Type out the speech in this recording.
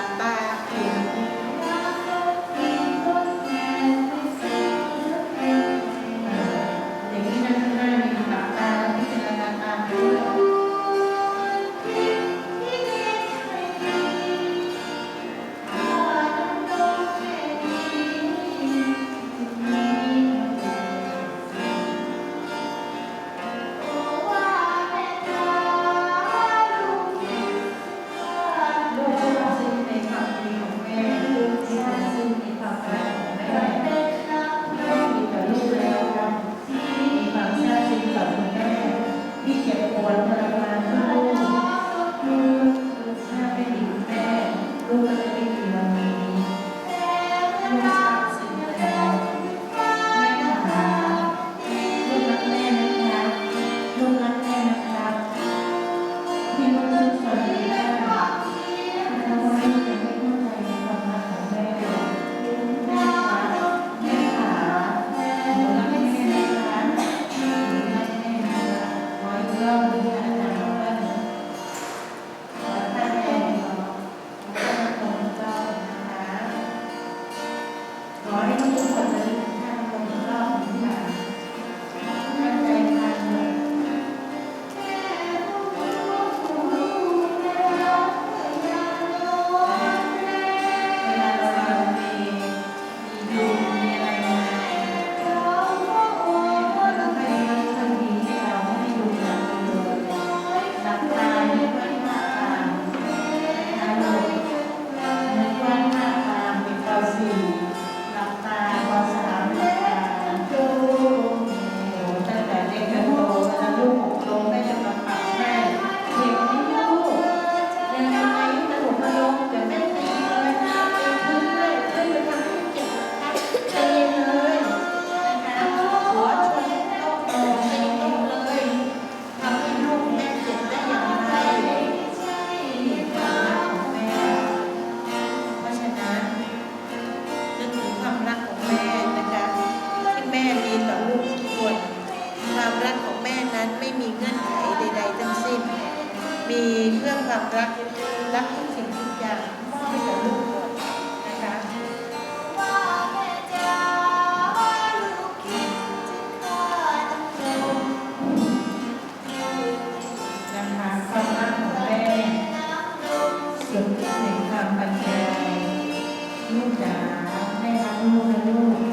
Bye. ั้นไม่มีเงื่อนไขใด ๆ ทั้งสิ้น มีเพื่อความรักรักทุกสิ่งทุกอย่างมอบให้กับลูกนะคะนะคะความรักของแม่สุดแห่งความบันเทิงลูกจ๋าแม่รักลูกนะลูก